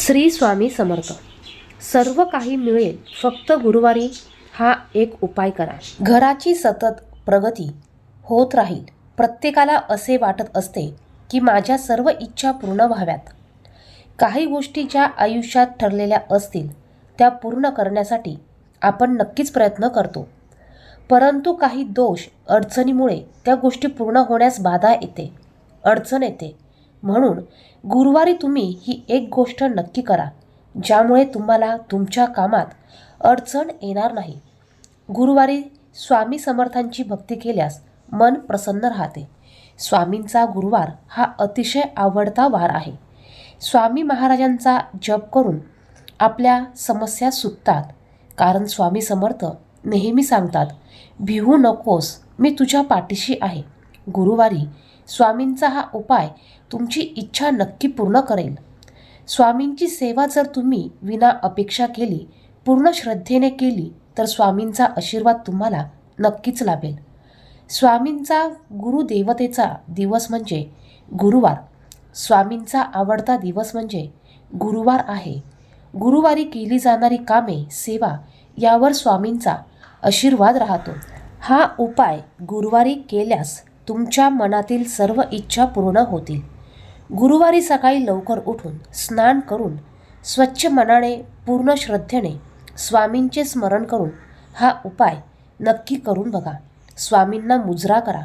श्री स्वामी समर्थ. सर्व काही मिळेल. फक्त गुरुवारी हा एक उपाय करा. घराची सतत प्रगती होत राहील. प्रत्येकाला असे वाटत असते की माझ्या सर्व इच्छा पूर्ण व्हाव्यात. काही गोष्टी ज्या आयुष्यात ठरलेल्या असतील त्या पूर्ण करण्यासाठी आपण नक्कीच प्रयत्न करतो. परंतु काही दोष अडचणीमुळे त्या गोष्टी पूर्ण होण्यास बाधा येते. अडचण येते. म्हणून गुरुवारी तुम्ही ही एक गोष्ट नक्की करा ज्यामुळे तुम्हाला तुमच्या कामात अडचण येणार नाही. गुरुवारी स्वामी समर्थांची भक्ती केल्यास मन प्रसन्न राहते. स्वामींचा गुरुवार हा अतिशय आवडता वार आहे. स्वामी महाराजांचा जप करून आपल्या समस्या सुटतात. कारण स्वामी समर्थ नेहमी सांगतात भिवू नकोस मी तुझ्या पाठीशी आहे. गुरुवारी स्वामींचा हा उपाय तुमची इच्छा नक्की पूर्ण करेल. स्वामींची सेवा जर तुम्ही विना अपेक्षा केली पूर्ण श्रद्धेने केली तर स्वामींचा आशीर्वाद तुम्हाला नक्कीच लाभेल. स्वामींचा गुरुदेवतेचा दिवस म्हणजे गुरुवार. स्वामींचा आवडता दिवस म्हणजे गुरुवार आहे. गुरुवारी केली जाणारी कामे सेवा यावर स्वामींचा आशीर्वाद राहतो. हा उपाय गुरुवारी केल्यास तुमच्या मनातील सर्व इच्छा पूर्ण होतील. गुरुवारी सकाळी लवकर उठून स्नान करून स्वच्छ मनाने पूर्ण श्रद्धेने स्वामींचे स्मरण करून हा उपाय नक्की करून बघा. स्वामींना मुजरा करा.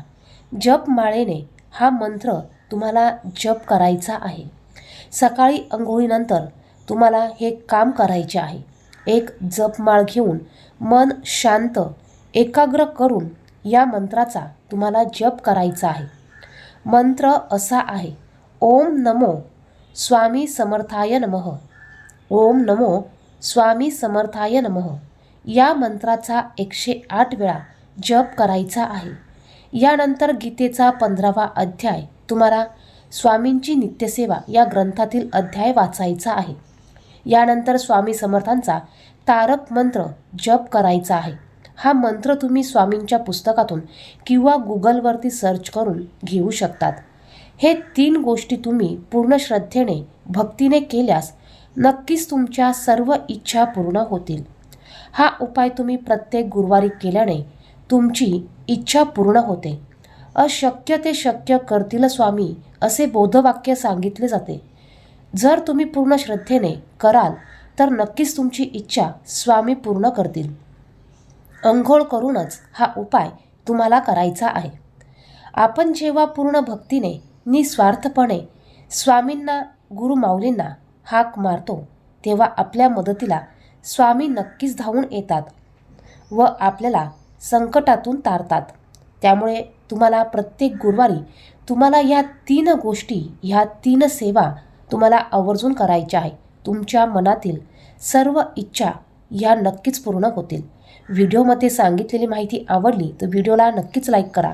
जपमाळेने हा मंत्र तुम्हाला जप करायचा आहे. सकाळी अंघोळीनंतर तुम्हाला हे काम करायचे आहे. एक जपमाळ घेऊन मन शांत एकाग्र करून या मंत्राचा तुम्हाला जप करायचा आहे. मंत्र असा आहे ओम नमो स्वामी समर्थाय नमः. ओम नमो स्वामी समर्थाय नम. या मंत्राचा एकशे आठ वेळा जप करायचा आहे. यानंतर गीतेचा पंधरावा अध्याय तुम्हाला स्वामींची नित्यसेवा या ग्रंथातील अध्याय वाचायचा आहे. यानंतर स्वामी समर्थांचा तारक मंत्र जप करायचा आहे. हा मंत्र तुम्ही स्वामींच्या पुस्तकातून किंवा गुगलवरती सर्च करून घेऊ शकतात. हे तीन गोष्टी तुम्ही पूर्ण श्रद्धेने भक्तीने केल्यास नक्कीच तुमच्या सर्व इच्छा पूर्ण होतील. हा उपाय तुम्ही प्रत्येक गुरुवारी केल्याने तुमची इच्छा पूर्ण होते. अशक्य ते शक्य करतील स्वामी असे बोधवाक्य सांगितले जाते. जर तुम्ही पूर्ण श्रद्धेने कराल तर नक्कीच तुमची इच्छा स्वामी पूर्ण करतील. अंघोळ करूनच हा उपाय तुम्हाला करायचा आहे. आपण जेव्हा पूर्ण भक्तीने निस्वार्थपणे स्वामींना गुरुमाऊलींना हाक मारतो तेव्हा आपल्या मदतीला स्वामी नक्कीच धावून येतात व आपल्याला संकटातून तारतात. त्यामुळे तुम्हाला प्रत्येक गुरुवारी तुम्हाला ह्या तीन गोष्टी ह्या तीन सेवा तुम्हाला आवर्जून करायच्या आहे तुमच्या मनातील सर्व इच्छा ह्या नक्कीच पूर्ण होतील. व्हिडिओमध्ये सांगितलेली माहिती आवडली तर व्हिडिओला नक्कीच लाईक करा.